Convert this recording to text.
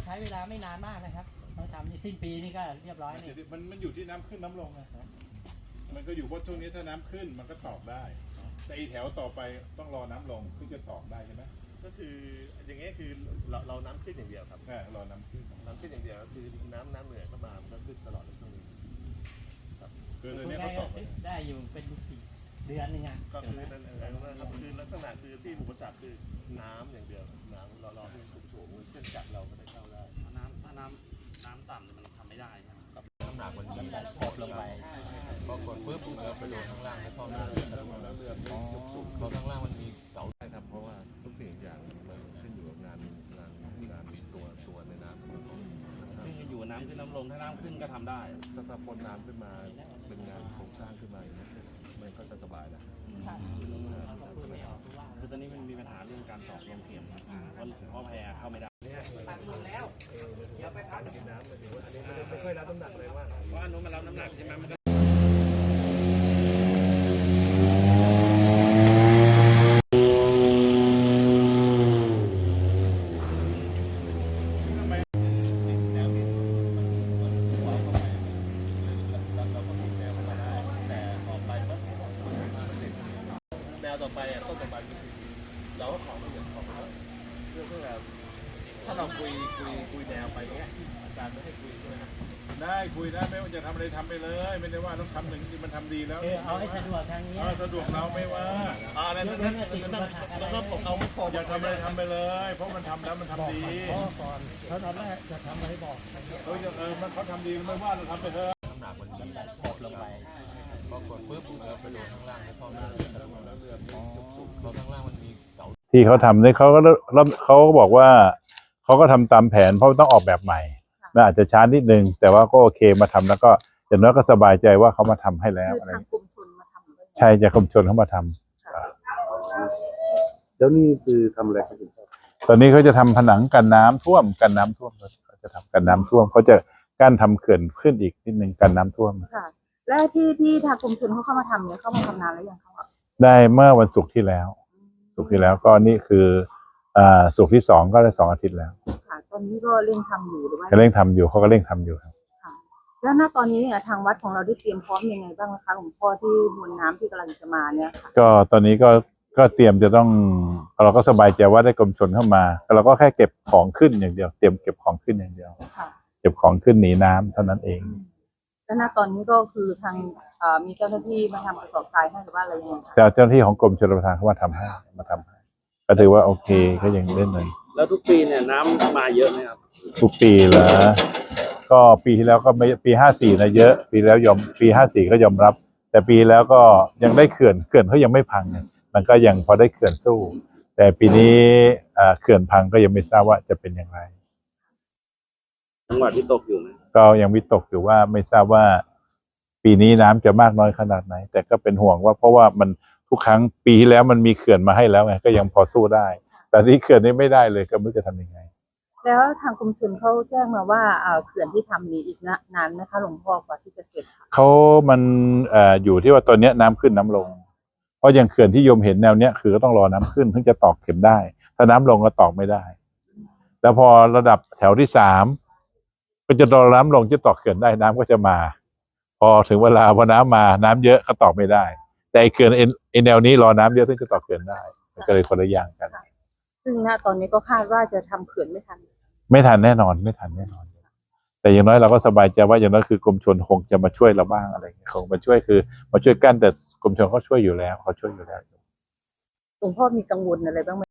แล้วก็ใช้เวลาไม่นานมากนะครับต้องทำนี่สิ้นปีนี่ก็เรียบร้อยนี่มันมันอยู่ที่น้ำขึ้นน้ำลงนะครับ มันก็อยู่ว่าช่วงนี้ถ้าน้ำขึ้นมันก็ตอกได้ แต่อีแถวต่อไปต้องรอน้ำลงถึงจะตอกได้ใช่ไหมก็คืออย่างเงี้ยคือเราเราน้ำขึ้นอย่างเดียวครับ อ่ารอน้ำขึ้นน้ำขึ้นอย่างเดียวก็คือน้ำน้ำเหนือก็มาก็ขึ้นตลอดในช่วงนี้คือตพูอนดนี้ง่าเขายตๆอกได้อยู่เป็นสี่เดือนหนึงอะก็คือนั่นเองนะครับคือลักษณะคือที่อุปสรรคคือน้ำอย่างเดียวน้ำเราเราที่สูงสูงๆเครื่องจักรเราก็ได้เข้าได้น้ำ ถ้าน้ำน้ำต่ำเนี่ยมันทำไม่ได้ใช่ไหมครับน้ำหนักมันมันพบลงไปพอกดปุ๊บมันก็ไปลงข้างล่างให้พ่อแม่แล้วเรือมันยกสูงเพราะข้างล่างมันมีเสาใช่ครับ เพราะว่าทุกสิ่งอย่างมันขึ้นอยู่กับงานงานงานมีตัวตัวในน้ำของขึ้นอยู่กับน้ำขึ้นน้ำลงถ้าน้ำขึ้นก็ทำได้ ถ้าถ้าพ้นน้ำขึ้นมาเป็นงานโครงสร้างขึ้นมาอย่างเงี้ยมันก็จะสบายแล้วคือตอนนี้มันมีปัญหาเรื่องการตอกลงเข็มครับเพราะเพราะแพรเข้าไม่ได้ไม่ ค่อยรับน้ำหนักเลยว่าเพราะอันนู้นมันรับน้ำหนักใช่ไหมมันก็แนวนี้มันหัวเข้าไปแล้วเราก็มีแนวเข้ามาได้แต่ต่อไปมันแนวต่อไปอะต้นต่อไปคือเราก็ขอมาเยอะขอมาเยอะเพื่อเพื่อ ถ้าเราคุยคุยคุยแนวไปเนี้ยอาจารย์ไม่ให้คุยด้วยนะได้คุยได้ไม่ว่าจะทำอะไรทำไปเลย ไม่ได้ว่าต้องทำหนึ่งที่มันทำดีแล้วเออเอาให้สะดวกทางนี้ เออสะดวกเราไม่ว่าอ่านั่นนั่นนั่นนั่นนั่นผมเอาไม่พออยากทำอะไรทำไปเลย เพราะมันทำแล้วมันทำดีก่อนเขาทำได้จะทำอะไรบอกเออเออมันเขาทำดีไม่ว่าเราทำไปเถอะน้ำหนักมันมันพบลงไปพอกดปุ๊บมันก็ไปลงข้างล่างให้พ่อแม่แล้วเรือมันยกสูงเพราะข้างล่างมันมีเสาที่เขาทำเนี่ยเขาก็เริ่มเขาก็บอกว่า เขาก็ทำตามแผนเพราะต้องออกแบบใหม่มันอาจจะช้านิดนึง แต่ว่าก็โอเคมาทำแล้วก็อย่างน้อยก็สบายใจว่าเขามาทำให้แล้วคืออะไรทางกรมชนมาทำด้วยใช่จะกรมชนเขามาทำแล้วนี่คือทำอะไรครับตอนนี้เขาจะทำผนังกันน้ำท่วมกันน้ำท่วมเขาจะทำกันน้ำท่วมเขาจะกั้นทำเขื่อนขึ้นอีกนิดนึงกันน้ำท่วมค่ะแล้วที่ที่ทางกรมชนเขาเข้ามาทำเนี่ยเขามาทำนานแล้วยังคะได้เมื่อวันศุกร์ที่แล้วศุกร์ที่แล้วก็นี่คือ อ่าศุกร์ที่สองก็ได้สองอาทิตย์แล้วค่ะตอนนี้ก็เร่งทำอยู่หรือว่าเขาเร่งทำอยู่เขาก็เร่งทำอยู่ครับ แล้วณตอนนี้เนี่ยทางวัดของเราได้เตรียมพร้อมยังไงบ้างนะคะหลวงพ่อที่มวลน้ำที่กำลังจะมาเนี่ยค่ะก็ตอนนี้ก็ก็เตรียมจะต้องเราก็สบายใจว่าได้กรมชนเข้ามาเราก็แค่เก็บของขึ้นอย่างเดียว เตรียมเก็บของขึ้นอย่างเดียว ค่ะเก็บของขึ้นหนีน้ำเท่านั้นเอง แล้วณตอนนี้ก็คือทางเอ่อมีเจ้าหน้าที่มาทำกระสอบทรายให้หรือว่าอะไรยังไงคะแต่เจ้าหน้าที่ของกรมชลประทานเข้ามาทำให้มาทำให้ ก็ถือว่าโอเคก็ยังเล่นเลยแล้วทุกปีเนี่ยน้ำมาเยอะไหมครับทุกปีเหรอก็ปีที่แล้วก็ไม่ปีห้าสี่นะเยอะ ปีแล้วยอมปีห้าสี่ก็ยอมรับ แต่ปีแล้วก็ยังได้เขื่อนเขื่อนเขายังไม่พังไงมันก็ยังพอได้เขื่อนสู้ แต่ปีนี้อ่าเขื่อนพังก็ยังไม่ทราบว่าจะเป็นอย่างไร จังหวัดที่ตกอยู่ไหมก็ยังวิตกอยู่ว่าไม่ทราบว่า ปีนี้น้ำจะมากน้อยขนาดไหน แต่ก็เป็นห่วงว่าเพราะว่ามัน ทุกครั้งปีที่แล้วมันมีเขื่อนมาให้แล้วไงก็ยังพอสู้ได้ แต่นี่เขื่อนนี้ไม่ได้เลยก็ไม่รู้จะทำยังไง แล้วทางกรมชนเขาแจ้งมาว่าเอ่อเขื่อนที่ทำนี้อีกนะนานไหมคะหลวงพ่อกว่าที่จะเสร็จค่ะเขามันเอ่ออยู่ที่ว่าตอนเนี้ยน้ำขึ้นน้ำลง เพราะอย่างเขื่อนที่โยมเห็นแนวเนี้ยคือก็ต้องรอน้ำขึ้นถึงจะตอกเข็มได้ ถ้าน้ำลงก็ตอกไม่ได้ แล้วพอระดับแถวที่สามก็จะรอน้ำลงจะตอกเขื่อนได้น้ำก็จะมา พอถึงเวลาพอน้ำมาน้ำเยอะก็ตอกไม่ได้ แต่ไอ้เขื่อนเอ็นไอ้แนวนี้รอน้ำเยอะถึงจะตอกเขื่อนได้มันก็เลยคนละอย่างกัน ซึ่งณตอนนี้ก็คาดว่าจะทำเขื่อนไม่ทัน ไม่ทันแน่นอนไม่ทันแน่นอน แต่อย่างน้อยเราก็สบายใจว่าอย่างน้อยคือกรมชลคงจะมาช่วยเราบ้างอะไรอย่างเงี้ยคงมาช่วยคือ มาช่วยกั้นแต่กรมชลเขาช่วยอยู่แล้วเขาช่วยอยู่แล้ว หลวงพ่อมีกังวลอะไรบ้างไหม